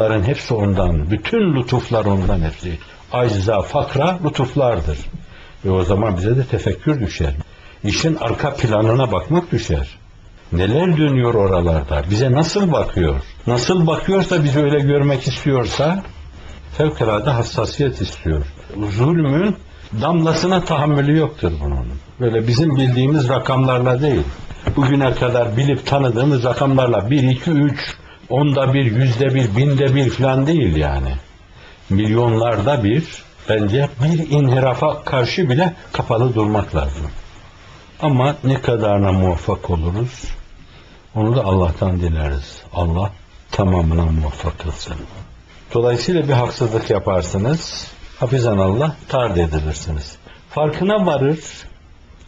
Ların hepsi ondan. Bütün lütuflar ondan hepsi. Acza, fakra lütuflardır. Ve o zaman bize de tefekkür düşer. İşin arka planına bakmak düşer. Neler dönüyor oralarda? Bize nasıl bakıyor? Nasıl bakıyorsa bizi öyle görmek istiyorsa fevkalade hassasiyet istiyor. Zulmün damlasına tahammülü yoktur bunun. Böyle bizim bildiğimiz rakamlarla değil. Bugüne kadar bilip tanıdığımız rakamlarla 1, 2, 3, onda bir, yüzde bir, binde bir falan değil yani. Milyonlarda bir, bence bir inhirafa karşı bile kapalı durmak lazım. Ama ne kadarına muvaffak oluruz, onu da Allah'tan dileriz. Allah tamamına muvaffak kılsın. Dolayısıyla bir haksızlık yaparsınız, hafizan Allah tard edilirsiniz. Farkına varır,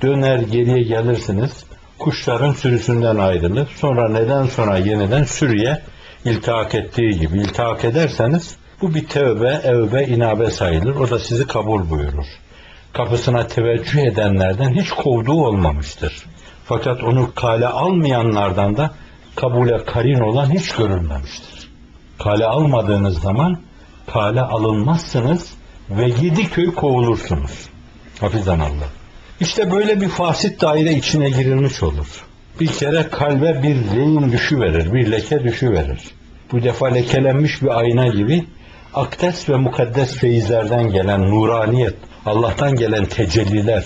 döner geriye gelirsiniz, kuşların sürüsünden ayrılır, sonra neden sonra yeniden sürüye iltihak ettiği gibi iltihak ederseniz bu bir tevbe, evbe, inabe sayılır. O da sizi kabul buyurur. Kapısına teveccüh edenlerden hiç kovduğu olmamıştır. Fakat onu kale almayanlardan da kabule karin olan hiç görülmemiştir. Kale almadığınız zaman kale alınmazsınız ve yedi köy kovulursunuz. Hafizan Allah. İşte böyle bir fasit daire içine girilmiş olur. Bir kere kalbe bir rehin düşü verir, bir leke düşü verir. Bu defa lekelenmiş bir ayna gibi akdes ve mukaddes feyizlerden gelen nuraniyet, Allah'tan gelen tecelliler,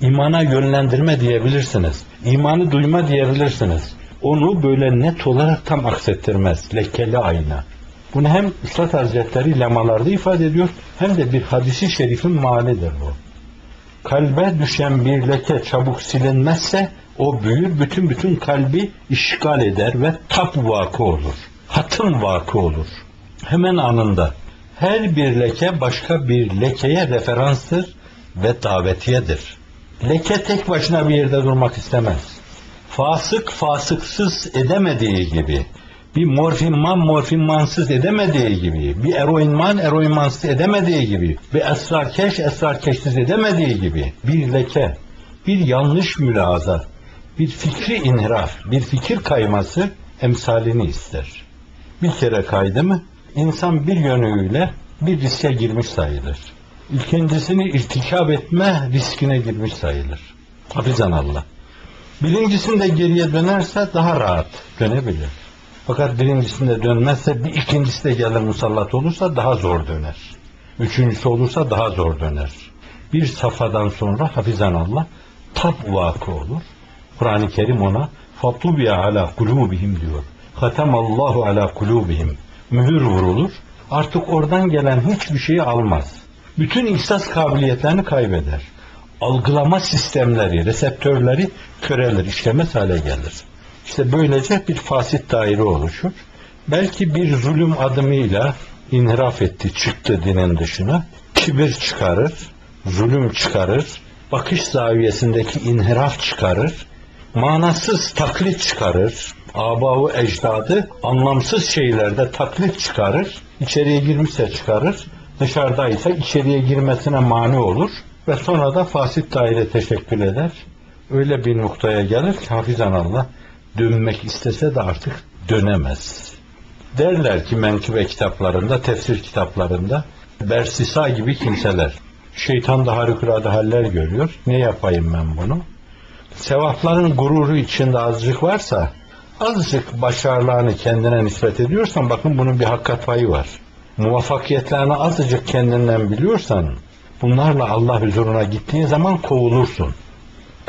imana yönlendirme diyebilirsiniz. İmanı duyma diyebilirsiniz. Onu böyle net olarak tam aksettirmez. Lekeli ayna. Bunu hem Üstad Hazretleri lemalarda ifade ediyor hem de bir hadisi şerifin malidir bu. Kalbe düşen bir leke çabuk silinmezse o büyür bütün bütün kalbi işgal eder ve tap vakı olur. Hatım vakı olur. Hemen anında. Her bir leke başka bir lekeye referanstır ve davetiyedir. Leke tek başına bir yerde durmak istemez. Fasık fasıksız edemediği gibi, bir morfinman morfinmansız edemediği gibi, bir eroinman eroinmansız edemediği gibi, bir esrarkeş esrarkeşsiz edemediği gibi, bir leke, bir yanlış mülaza, bir fikri inhiraf, bir fikir kayması emsalini ister. Bir kere kaydı mı, insan bir yönüyle bir riske girmiş sayılır. İkincisini irtikap etme riskine girmiş sayılır. Hafizan Allah. Birincisinde geriye dönerse daha rahat dönebilir. Fakat birincisinde dönmezse bir ikincisi de gelir musallat olursa daha zor döner. Üçüncüsü olursa daha zor döner. Bir safhadan sonra hafizan Allah tap vakı olur. Kur'an-ı Kerim ona fatlubiya ala kulubihim diyor. Allahu ala kulubihim. Mühür vurulur. Artık oradan gelen hiçbir şeyi almaz. Bütün ihsas kabiliyetlerini kaybeder. Algılama sistemleri, reseptörleri körelir, işlemez hale gelir. İşte böylece bir fasit daire oluşur. Belki bir zulüm adımıyla inhiraf etti, çıktı dinin dışına. Kibir çıkarır, zulüm çıkarır, bakış zaviyesindeki inhiraf çıkarır, manasız taklit çıkarır, abavu ecdadı anlamsız şeylerde taklit çıkarır, içeriye girmişse çıkarır, dışarıdaysa içeriye girmesine mani olur ve sonra da fasit daire teşekkül eder. Öyle bir noktaya gelir ki hafizan Allah dönmek istese de artık dönemez. Derler ki menkıbe kitaplarında, tefsir kitaplarında Bersisa gibi kimseler. Şeytan da harikulade haller görüyor. Ne yapayım ben bunu? Sevapların gururu içinde azıcık varsa, azıcık başarılarını kendine nispet ediyorsan bakın bunun bir hakikat payı var. Muvaffakiyetlerini azıcık kendinden biliyorsan, bunlarla Allah huzuruna gittiğin zaman kovulursun.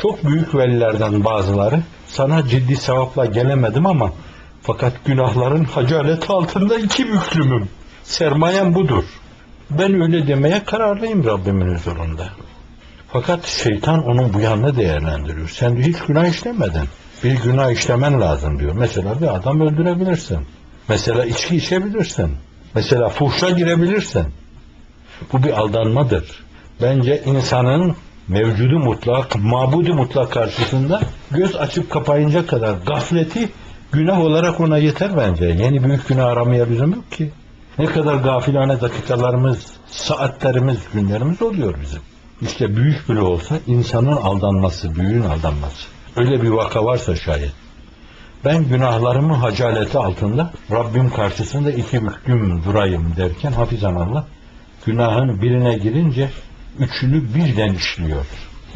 Çok büyük velilerden bazıları sana ciddi sevapla gelemedim ama fakat günahların hacaleti altında iki büklümüm. Sermayem budur. Ben öyle demeye kararlıyım Rabbimin huzurunda. Fakat şeytan onun bu yanını değerlendiriyor. Sen hiç günah işlemedin. Bir günah işlemen lazım diyor. Mesela bir adam öldürebilirsin. Mesela içki içebilirsin. Mesela fuhşa girebilirsin. Bu bir aldanmadır. Bence insanın mevcudu mutlak, mabudu mutlak karşısında göz açıp kapayınca kadar gafleti günah olarak ona yeter bence. Yeni büyük günah aramaya lüzum yok ki. Ne kadar gafilane dakikalarımız, saatlerimiz, günlerimiz oluyor bizim. İşte büyük bile olsa insanın aldanması, büyüğün aldanması. Öyle bir vaka varsa şayet. Ben günahlarımın hacaleti altında Rabbim karşısında iki büklüm durayım derken hafizan Allah günahın birine girince üçünü birden işliyor.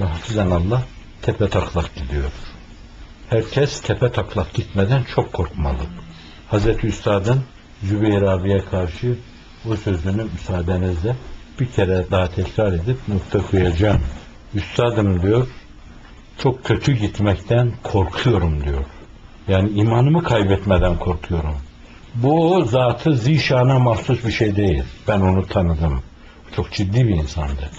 Ve hafizan Allah tepe taklak gidiyor. Herkes tepe taklak gitmeden çok korkmalı. Hazreti Üstad'ın Zübeyir abiye karşı bu sözünü müsaadenizle bir kere daha tekrar edip nokta koyacağım. Üstadım diyor, çok kötü gitmekten korkuyorum diyor. Yani imanımı kaybetmeden korkuyorum. Bu zatı zişana mahsus bir şey değil. Ben onu tanıdım. Çok ciddi bir insandı.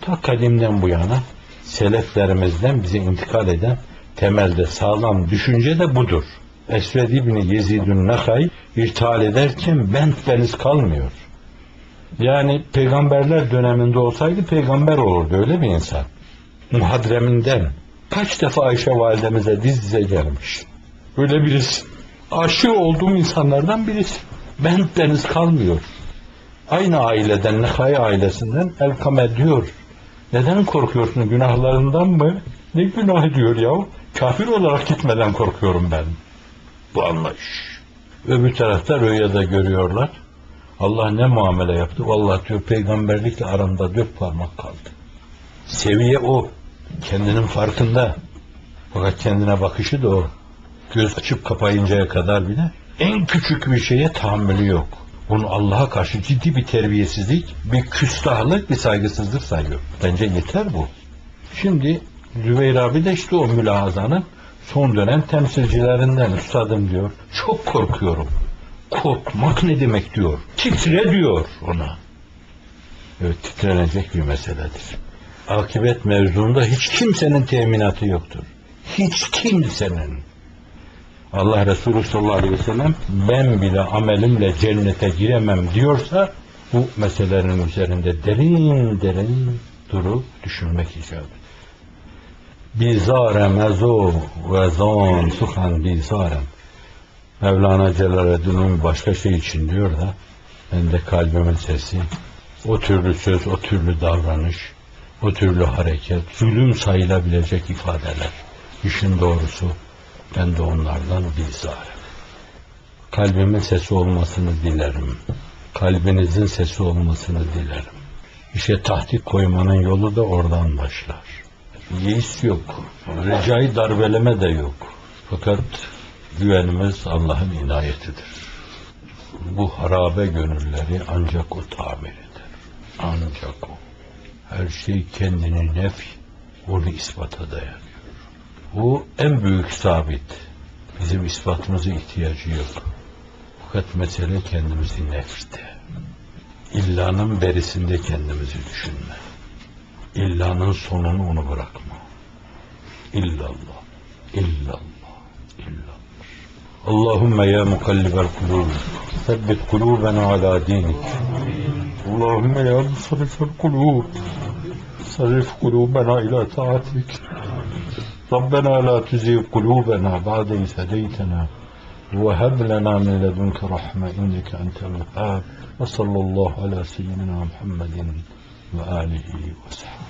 Ta kadimden bu yana seleflerimizden bize intikal eden temelde sağlam düşünce de budur. Esved İbni Yezid'ün Nakay irtihal ederken bent deniz kalmıyor. Yani peygamberler döneminde olsaydı peygamber olurdu öyle bir insan. Muhadreminden kaç defa Ayşe validemize diz dize gelmiş. Öyle birisi. Aşık olduğum insanlardan birisi. Bent deniz kalmıyor. Aynı aileden, Nekay ailesinden Elkame diyor. Neden korkuyorsun? Günahlarından mı? Ne günah diyor ya? Kafir olarak gitmeden korkuyorum ben. Bu anlayış. Öbür tarafta rüyada görüyorlar. Allah ne muamele yaptı? Vallahi diyor peygamberlikle aramda dört parmak kaldı. Seviye o. Kendinin farkında. Fakat kendine bakışı da o. Göz açıp kapayıncaya kadar bile en küçük bir şeye tahammülü yok. Bunu Allah'a karşı ciddi bir terbiyesizlik, bir küstahlık, bir saygısızlık sayıyor. Bence yeter bu. Şimdi Zübeyir abi de işte o mülahazanın son dönem temsilcilerinden üstadım diyor. Çok korkuyorum. Korkmak ne demek diyor. Titre diyor ona. Evet titrenecek bir meseledir. Akibet mevzuunda hiç kimsenin teminatı yoktur. Hiç kimsenin. Allah Resulü sallallahu aleyhi ve sellem ben bile amelimle cennete giremem diyorsa bu meselelerin üzerinde derin derin durup düşünmek eder. Bizarem ezo ve zan suhan bizarem. Mevlana Celaleddin'in başka şey için diyor da ben de kalbimin sesi o türlü söz, o türlü davranış, o türlü hareket, zulüm sayılabilecek ifadeler. İşin doğrusu ben de onlardan bizarım. Kalbimin sesi olmasını dilerim. Kalbinizin sesi olmasını dilerim. İşe tahtik koymanın yolu da oradan başlar. Yeis yok. Recai darbeleme de yok. Fakat güvenimiz Allah'ın inayetidir. Bu harabe gönülleri ancak o tamir eder. Ancak o. Her şey kendini nef, onu ispata dayanıyor. Bu en büyük sabit. Bizim ispatımıza ihtiyacı yok. Fakat mesele kendimizi nefste. İllanın berisinde kendimizi düşünme. İllanın sonunu onu bırakma. İllallah, illallah, illallah. اللهم يا مقلب القلوب ثبت قلوبنا على دينك. اللهم يا مصرف القلوب صرف قلوبنا إلى طاعتك. ربنا لا تزيغ قلوبنا بعد إذ هديتنا وهب لنا من لدنك رحمة إنك أنت الوهاب. وصلى الله على سيدنا محمد وآله وصحبه.